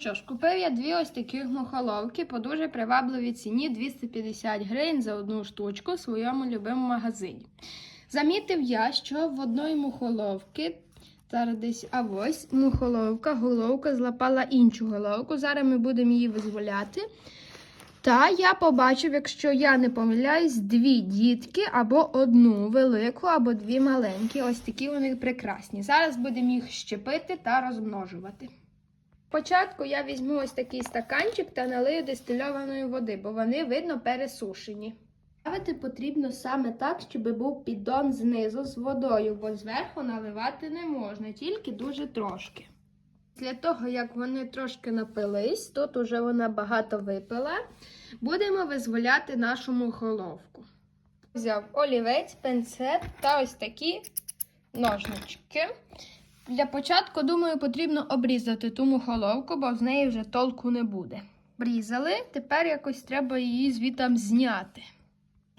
Що ж, купив я дві ось таких мухоловки по дуже привабливій ціні 250 гривень за одну штучку в своєму любимому магазині. Замітив я, що в одної мухоловки, зараз десь, а ось мухоловка, головка злапала іншу головку. Зараз ми будемо її визволяти. Та я побачив, якщо я не помиляюсь, дві дітки або одну велику, або дві маленькі. Ось такі вони прекрасні. Зараз будемо їх щепити та розмножувати. Спочатку я візьму ось такий стаканчик та налию дистильованої води, бо вони, видно, пересушені. Ставити потрібно саме так, щоб був піддон знизу з водою, бо зверху наливати не можна, тільки дуже трошки. Після того, як вони трошки напились, тут уже вона багато випила, будемо визволяти нашу мухоловку. Взяв олівець, пенцет та ось такі ножнички. Для початку, думаю, потрібно обрізати ту мухоловку, бо з неї вже толку не буде. Обрізали, тепер якось треба її звітам зняти.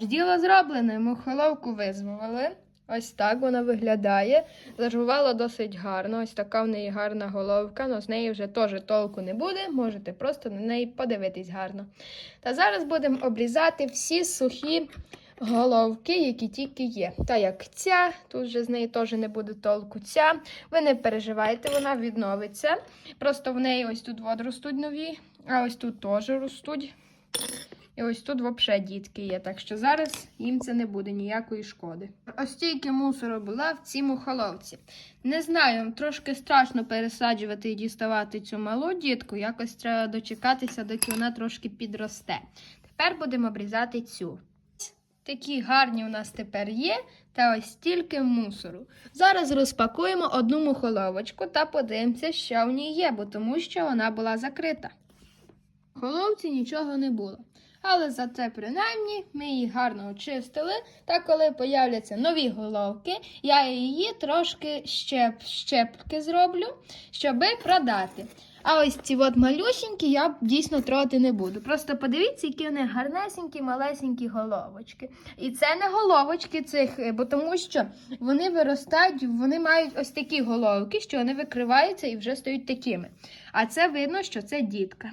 Діло зроблене, мухоловку визволили. Ось так вона виглядає. Зажувала досить гарно. Ось така в неї гарна головка, але з неї вже теж толку не буде. Можете просто на неї подивитись гарно. Та зараз будемо обрізати всі сухі головки, які тільки є. Та як ця, тут вже з неї теж не буде толку. Ця. Ви не переживайте, вона відновиться. Просто в неї ось тут от ростуть нові, а ось тут теж ростуть. І ось тут взагалі дітки є, так що зараз їм це не буде ніякої шкоди. Ось стільки мусору була в цій мухоловці. Не знаю, трошки страшно пересаджувати і діставати цю малу дітку. Якось треба дочекатися, доки вона трошки підросте. Тепер будемо обрізати цю. Такі гарні у нас тепер є, та ось стільки мусору. Зараз розпакуємо одну мухоловочку та подивимося, що в ній є, бо тому що вона була закрита. В головці нічого не було. Але зате принаймні ми її гарно очистили. Та коли появляться нові головки, я її трошки щеп, щепки зроблю, щоби продати. А ось ці от малюсінькі я дійсно трогати не буду. Просто подивіться, які вони гарнесенькі, малесенькі головочки. І це не головочки цих, е, бо тому що вони виростають, вони мають ось такі головки, що вони викриваються і вже стають такими. А це видно, що це дітка.